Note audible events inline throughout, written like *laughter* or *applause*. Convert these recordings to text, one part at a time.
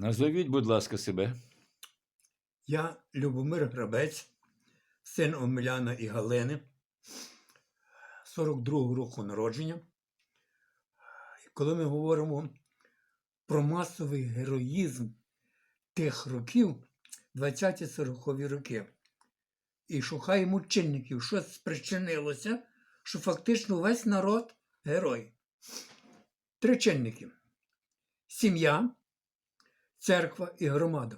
Назовіть, будь ласка, себе. Я Любомир Грабець, син Омеляна і Галини, 42-го року народження. Коли ми говоримо про масовий героїзм тих років, 20-40 роки, і шукаємо чинників, що спричинилося, що фактично весь народ герой. Три чинники: сім'я, церква і громада.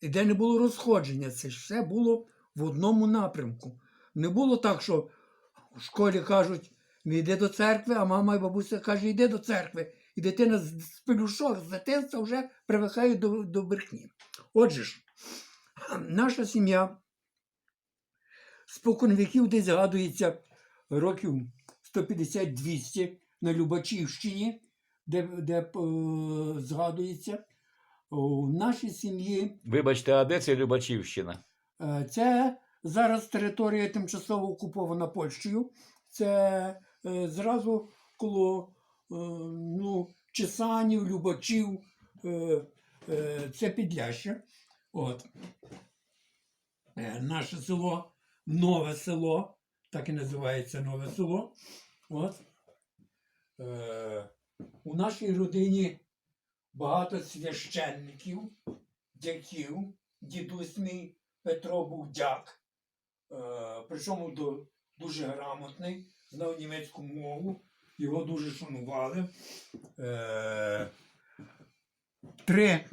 І де не було розходження, це все було в одному напрямку. Не було так, що в школі кажуть, не йди до церкви, а мама і бабуся каже, йди до церкви. І дитина з пелюшок, з дитинства вже привикає до, до брехні. Отже ж, наша сім'я спокон віків десь згадується років 150-200 на Любачівщині, де, де е, згадується. У нашій сім'ї Вибачте, а де це Любачівщина? Е, Це зараз територія тимчасово окупована Польщею. Це е, зразу коло е, ну, Чесанів, Любачів, е, е, це Підляща. От. Е, Наше село, нове село, так і називається нове село. От. Е, У нашій родині багато священників, дяків, дідусь мій Петро був дяк, е, причому дуже грамотний, знав німецьку мову, його дуже шанували. Е, три,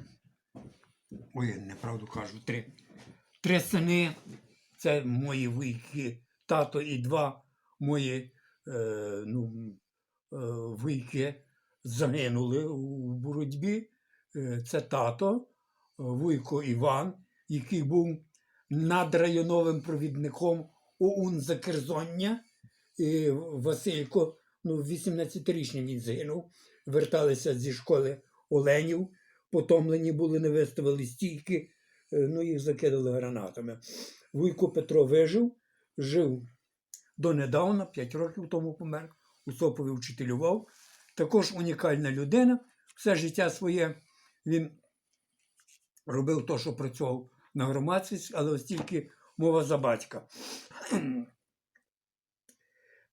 ой, неправду кажу, три. Три сини, це мої вийки, тато і два мої е, ну, е, вийки загинули у боротьбі. Е, Це тато, вуйко Іван, який був надрайоновим провідником ОУН Закерзоння. І Василько, ну, 18-річний він загинув, верталися зі школи Оленів, потомлені були, не виставили стійки, е, ну їх закидали гранатами. Вуйко Петро вижив, жив донедавна, 5 років тому помер, у Сопові вчителював. Також унікальна людина. Все життя своє він робив те, що працював на громадськість, але ось тільки мова за батька. *clears throat*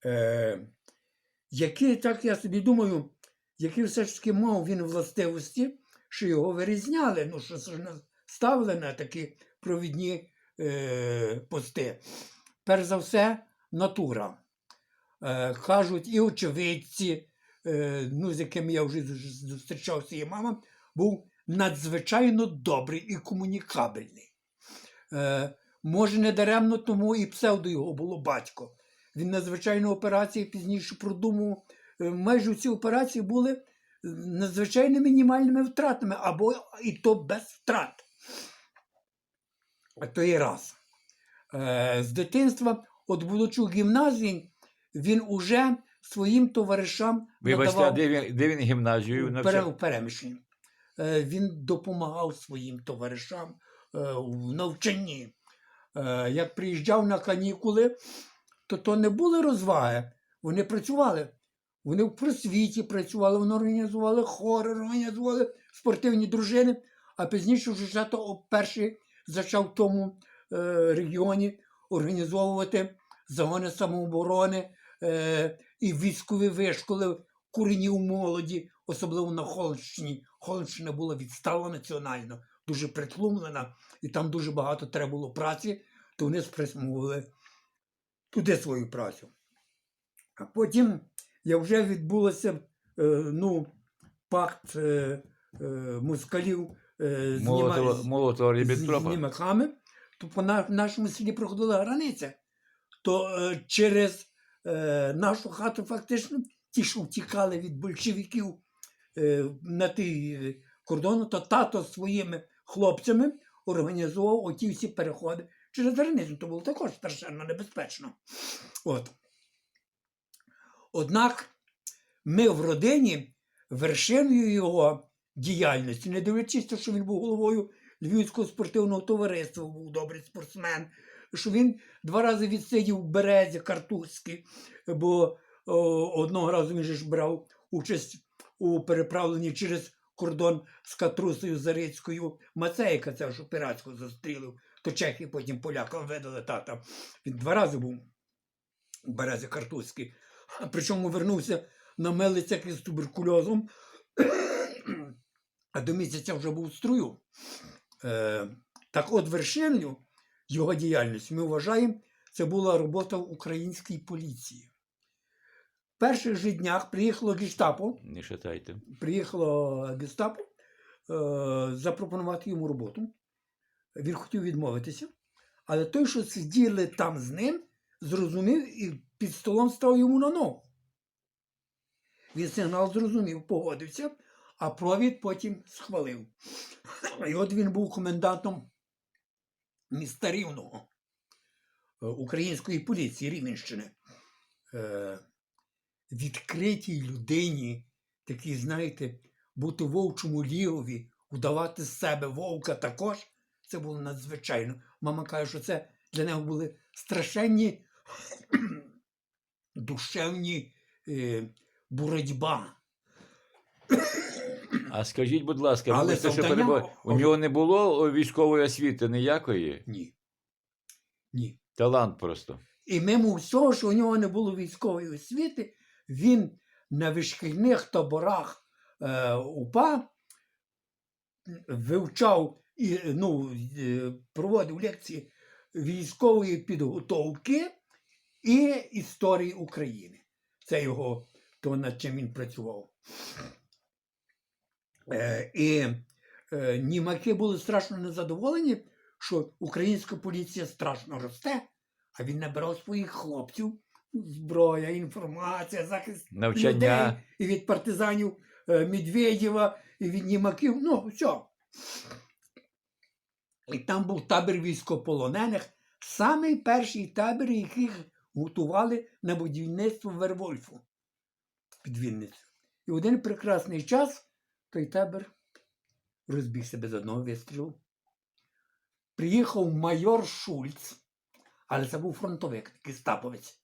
Е, які, так я собі думаю, які все ж таки мав він властивості, що його вирізняли, ну, що ставили на такі провідні е, пости. Перш за все, натура. Е, кажуть, і очевидці, ну, з якими я вже зустрічався, і мама, був надзвичайно добрий і комунікабельний. Е, може, не даремно тому і псевдо його було батько. Він надзвичайно операції пізніше продумував. Е, майже ці операції були надзвичайно мінімальними втратами, або і то без втрат. То є раз. Е, з дитинства, от будучи в гімназії, він уже своїм товаришам Вибачте, а надавав де він, де він гімназію навчав? у переміщенні. Е, Він допомагав своїм товаришам е, в навчанні. Е, Як приїжджав на канікули, то то не були розваги. Вони працювали. Вони в просвіті працювали, вони організували хори, організували спортивні дружини. А пізніше вже перший почав в тому регіоні організовувати загони самооборони е, і військові вишколи куренів молоді, особливо на Холмщині. Холмщина була відстала національно, дуже притлумлена, і там дуже багато треба було праці, то вони спрямовували туди свою працю. А потім як вже відбулося е, ну, пакт е, е, москалів е, з, німаками, то по на, нашому селі проходила границя. То е, через е, нашу хату фактично ті, що втікали від большевиків е, на ті е, кордони, то тато з своїми хлопцями організував оті всі переходи через границю. То було також страшенно небезпечно. От. Однак ми в родині вершиною його діяльності, не дивлячись, що він був головою Львівського спортивного товариства, був добрий спортсмен, що він два рази відсидів в березі картузьки, бо о, одного разу він же ж брав участь у переправленні через кордон з Катрусою Зарицькою Мацейка, це ж піратську застрілив, то чехи потім полякам видали тата. Він два рази був у березі Картузькій. А Причому вернувся на милицях із туберкульозом, а до місяця вже був в струю. Е, так от вершиною його діяльності ми вважаємо, це була робота в українській поліції. В перших же днях приїхало гестапо, Не шатайте. приїхало гестапо е, запропонувати йому роботу. Він хотів відмовитися, але той, що сиділи там з ним, зрозумів і під столом став йому на ногу. Він сигнал зрозумів, погодився, а провід потім схвалив. І от він був комендантом міста Рівного е, української поліції Рівненщини. Е, Відкритій людині, такій, знаєте, бути вовчому лігові, удавати з себе вовка також, це було надзвичайно. Мама каже, що це для нього були страшенні *clears throat* душевні е, боротьба. А скажіть, будь ласка, Але що завдання- у нього не було військової освіти ніякої? Ні. Ні. Талант просто. І мимо всього, що у нього не було військової освіти, він на вишкільних таборах е, УПА вивчав і ну, е, проводив лекції військової підготовки і історії України. Це його то, над чим він працював. Е, і е, німаки були страшно незадоволені, що українська поліція страшно росте, а він набирав своїх хлопців. Зброя, інформація, захист Навчання. людей і від партизанів е, Медведєва, і від німаків. Ну, все. І там був табір військополонених, самий перший табір, яких готували на будівництво Вервольфу під Вінницю. І один прекрасний час той табір розбігся без одного вистрілу. Приїхав майор Шульц, але це був фронтовик, такий стаповець.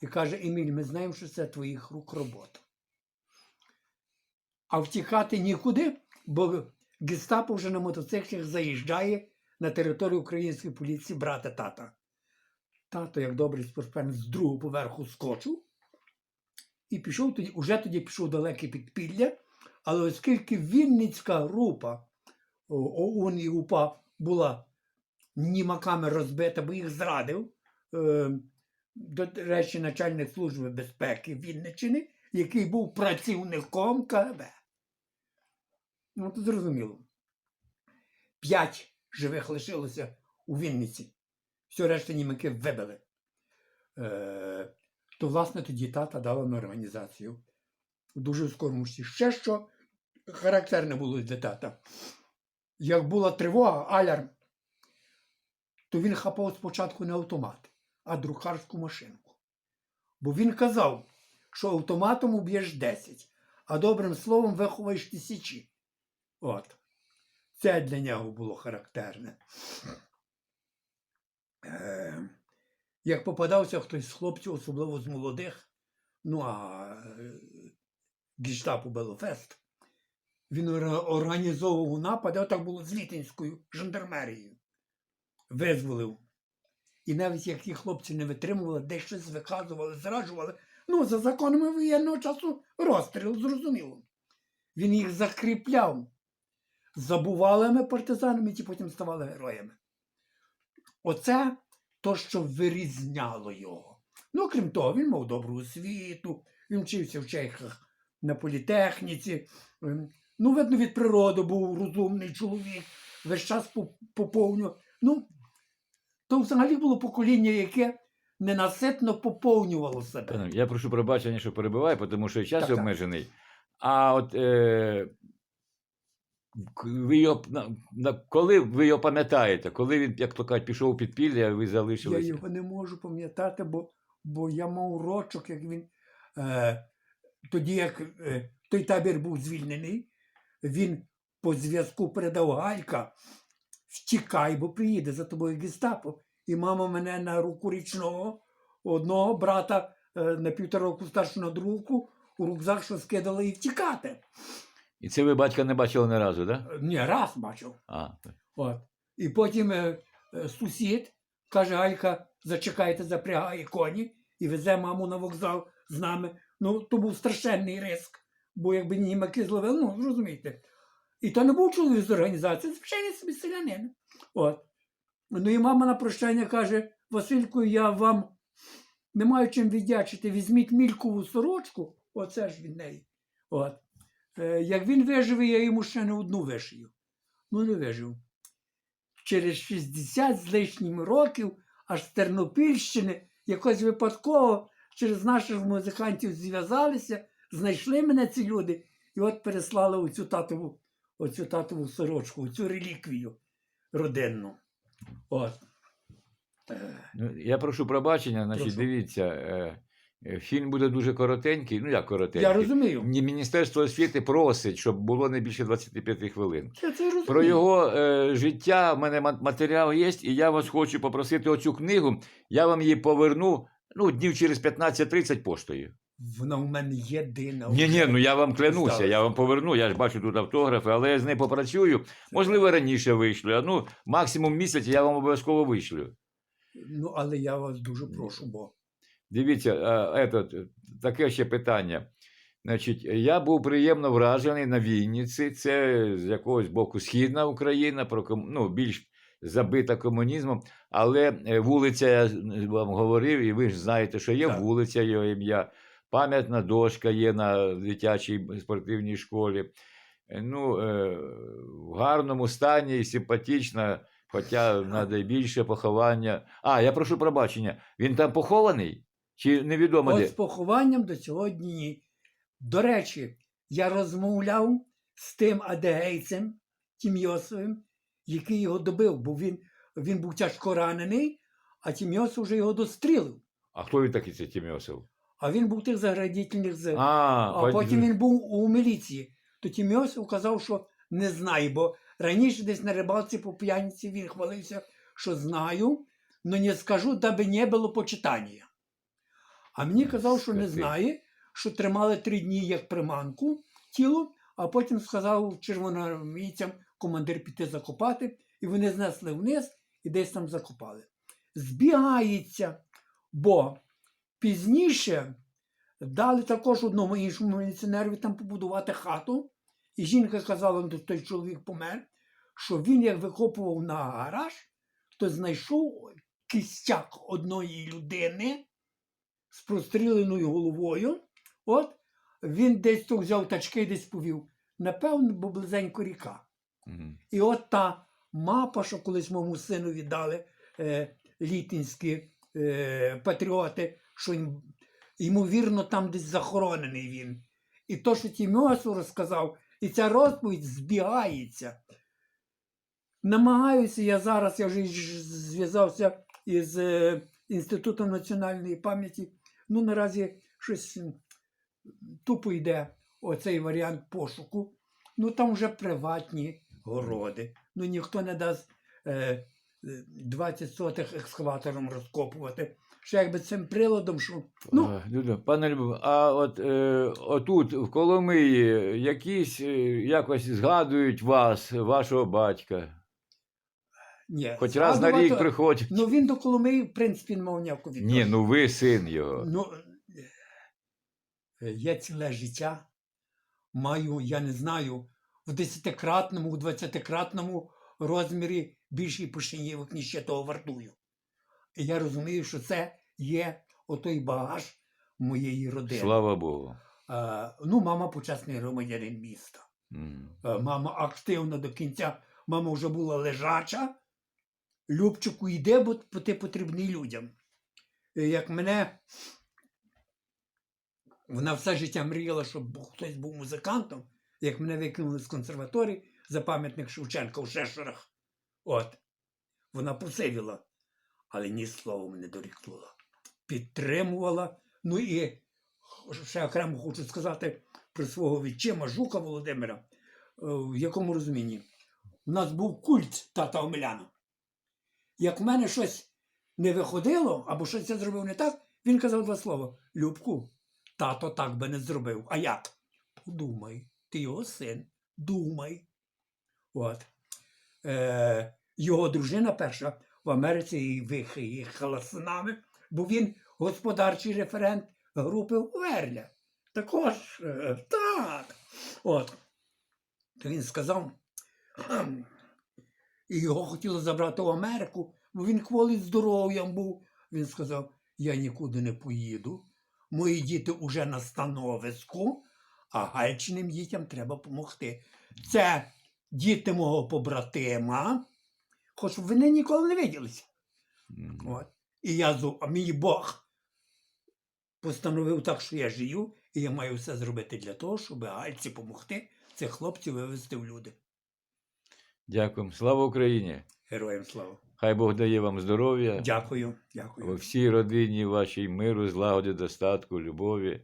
І каже: Еміль, ми знаємо, що це твоїх рук робота. А втікати нікуди, бо гестапо вже на мотоциклах заїжджає на територію української поліції брати тата. Тато, як добрий спортсмен, з другого поверху скочив і пішов тоді, уже тоді пішов далеке підпілля. Але оскільки Вінницька група ОУН і УПА була німаками розбита, бо їх зрадив, е, до речі, начальник служби безпеки Вінниччини, який був працівником КГБ. Ну, то зрозуміло. П'ять живих лишилося у Вінниці. Все решта німаки вибили. Е, то, власне, тоді тата дала на організацію. Дуже скорому часі. Ще що характерне було для тата. Як була тривога, алярм, то він хапав спочатку не автомат, а друкарську машинку. Бо він казав, що автоматом уб'єш 10, а добрим словом виховаєш тисячі. От. Це для нього було характерне. Е, як попадався хтось з хлопців, особливо з молодих, ну а гештапо Белофест, він організовував напади, отак було з Літинською жандармерією. Визволив. І навіть як ті хлопці не витримували, десь щось виказували, зраджували. Ну, за законами воєнного часу розстріл, зрозуміло. Він їх закріпляв. Забували ми партизанами, ті потім ставали героями. Оце то, що вирізняло його. Ну, крім того, він мав добру освіту, він вчився в Чехах на політехніці. Ем, Ну, видно, від природи був розумний чоловік, весь час поповнював. Ну, то взагалі було покоління, яке ненаситно поповнювало себе. Я прошу пробачення, що перебиваю, тому що час Так, так. обмежений. А от е, ви його, коли ви його пам'ятаєте, коли він, як то кажуть, пішов у підпілля, ви Я його не можу пам'ятати, бо, бо я мав рочок, як він. Е, тоді, як е, той табір був звільнений, він по зв'язку передав Галька, втікай, бо приїде за тобою гестапо. І мама мене на руку річного одного брата е, на півтора року старшого на другу у рюкзак, що скидали і втікати. І це ви батька не бачили ні разу, так? Да? Е, Ні, раз бачив. А, От. І потім е, е, сусід каже, Галька, зачекайте, запрягає коні і везе маму на вокзал з нами. Ну, то був страшенний риск, бо якби німаки зловили, ну, зрозумієте. І то не був чоловік з організації, звичайний собі селянин. От. Ну і мама на прощання каже: Васильку, я вам не маю чим віддячити, візьміть мількову сорочку, оце ж від неї. От. Е, як він виживе, я йому ще не одну вишию. Ну, не вижив. Через 60 з лишнім років, аж з Тернопільщини, якось випадково через наших музикантів зв'язалися, знайшли мене ці люди, і от переслали оцю татову, оцю татову сорочку, оцю реліквію родинну. От. Е, Ну, я прошу пробачення, значить, Прошу. дивіться, е, е, фільм буде дуже коротенький. Ну, як коротенький? Я розумію. Міністерство освіти просить, щоб було не більше 25 хвилин. Я це розумію. Про його е, життя в мене матеріал є, і я вас хочу попросити оцю книгу. Я вам її поверну ну, днів через 15-30 поштою. Вона в мене єдина. Ні, ні, ну я вам клянуся, я вам поверну. Я ж бачу тут автографи, але я з нею попрацюю. Можливо, раніше вийшлю. А ну, максимум місяць я вам обов'язково вишлю. Ну, але я вас дуже прошу, бо Дивіться, е, этот, таке ще питання. Значить, я був приємно вражений на Вінниці. Це з якогось боку східна Україна, ну, більш забита комунізмом. Але е, вулиця, я вам говорив, і ви ж знаєте, що є Так. вулиця його ім'я, пам'ятна дошка є на дитячій спортивній школі. Ну, е, в гарному стані і симпатична, хоча треба більше поховання. А, я прошу пробачення, він там похований? Чи невідомо от де? з похованням до сьогодні ні. До речі, я розмовляв з тим адегейцем, Тім'йосовим, який його добив, бо він, він був тяжко ранений, а Тім'йосов вже його дострілив. А хто він такий це Тімьосов? А він був тих заградительних з. А, А потім він був у міліції. То Тімьосов казав, що не знає, бо раніше десь на рибалці по п'яниці він хвалився, що знаю, але не скажу, даби не було почитання. А мені казав, що не знає, що тримали три дні як приманку тіло, а потім сказав червоноармійцям командир піти закопати, і вони знесли вниз і десь там закопали. Збігається, бо пізніше дали також одному іншому міліціонерові там побудувати хату. І жінка казала, ну, той чоловік помер, що він як викопував на гараж, то знайшов кістяк одної людини з простріленою головою. От він десь то взяв тачки і десь повів. Напевно, бо близенько ріка. І от та мапа, що колись моєму сину віддали е, літинські е, патріоти, що ймовірно, там десь захоронений він. І то, що Тімосу розказав, і ця розповідь збігається. Намагаюся я зараз, я вже зв'язався із е, Інститутом національної пам'яті. Ну, наразі щось тупо йде оцей варіант пошуку. Ну там вже приватні городи. Ну ніхто не дасть е, е, 20 сотих екскаватором розкопувати. Ще якби цим приладом, що. Ну, А, Люда, пане Любов, а от е, отут, в Коломиї, якісь е, якось згадують вас, вашого батька. ні. Хоч раз на згадувати- рік приходять. Ну він до Коломиї, в принципі, не мав ніякого Ні, ну ви син його. Ну, е, я ціле життя маю, я не знаю, в десятикратному, в двадцятикратному розмірі більший пошинівок, ніж я того вартую. І я розумію, що це є отой багаж моєї родини. Слава Богу. Е, ну, мама почесний громадянин міста. М. Е, мама активна до кінця. Мама вже була лежача. Любчику йде, бо ти потрібний людям. Як мене, вона все життя мріяла, щоб хтось був музикантом, як мене викинули з консерваторії за пам'ятник Шевченка в Шешорах. От. Вона посивіла, але ні словом не дорікнула. Підтримувала. Ну і ще окремо хочу сказати про свого відчима Жука Володимира. Е, В якому розумінні? У нас був культ тата Омеляна. Як в мене щось не виходило, або щось я зробив не так, він казав два слова: Любку, тато так би не зробив. А як? Подумай. Ти його син, думай. От. Е, його дружина перша в Америці і виїхала з нами, бо він господарчий референт групи Верля. Також е, так. От. То він сказав, і його хотіли забрати в Америку, бо він хворий здоров'ям був. Він сказав: я нікуди не поїду. Мої діти вже на становиську, а гальчиним дітям треба допомогти. Це діти мого побратима, хоч вони ніколи не виділися. Мгм. От. І я а мені Бог постановив так, що я жию, і я маю все зробити для того, щоб гальці допомогти цих хлопців вивезти в люди. Дякую. Слава Україні! Героям слава. Хай Бог дає вам здоров'я. Дякую, У дякую. всій родині вашій миру, злагоди, достатку, любові.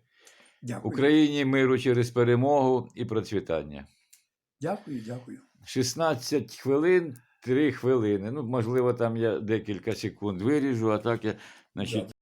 Дякую. Україні миру через перемогу і процвітання. Дякую, дякую. 16 хвилин, 3 хвилини. Ну, можливо, там я декілька секунд виріжу, а так я, значить,